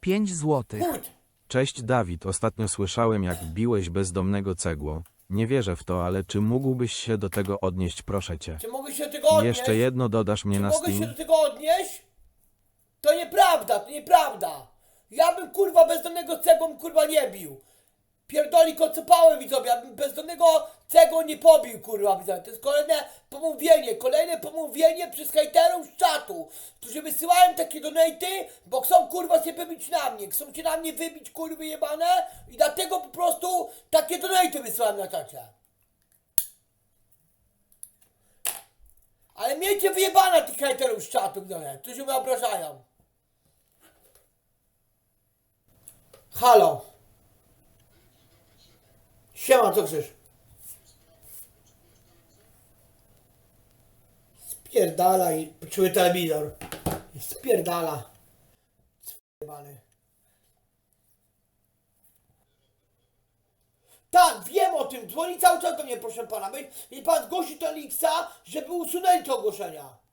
5 złotych. Cześć Dawid, ostatnio słyszałem jak biłeś bezdomnego cegłą. Nie wierzę w to, ale czy mógłbyś się do tego odnieść, proszę cię. Czy mogę się do tego odnieść? Jeszcze jedno dodasz mnie Czy na mogę się Steam? do tego odnieść? To nieprawda, to nieprawda. Ja bym kurwa bezdomnego cegłą kurwa nie bił. Pierdoli kocopałem widzowie, ja bym bezdomnego cegłą nie pobił kurwa widzowie. To jest kolejne pomówienie, kolejne pomówienie przez hejterów z czatu, którzy wysyłają takie donaty, bo chcą kurwa się wybić na mnie, chcą się na mnie wybić kurwy jebane i dlatego po prostu takie donaty wysyłam na czacie. Ale miejcie wyjebane tych hejterów z czatu, widzowie, którzy mnie obrażają. Halo. Siema, co chcesz? Spierdala i czuły telewizor. I spierdala. Jebany. Tak, wiem o tym. Dzwoni cały czas do mnie, proszę pana. I pan zgłosi to Linksa, żeby usunęli te ogłoszenia.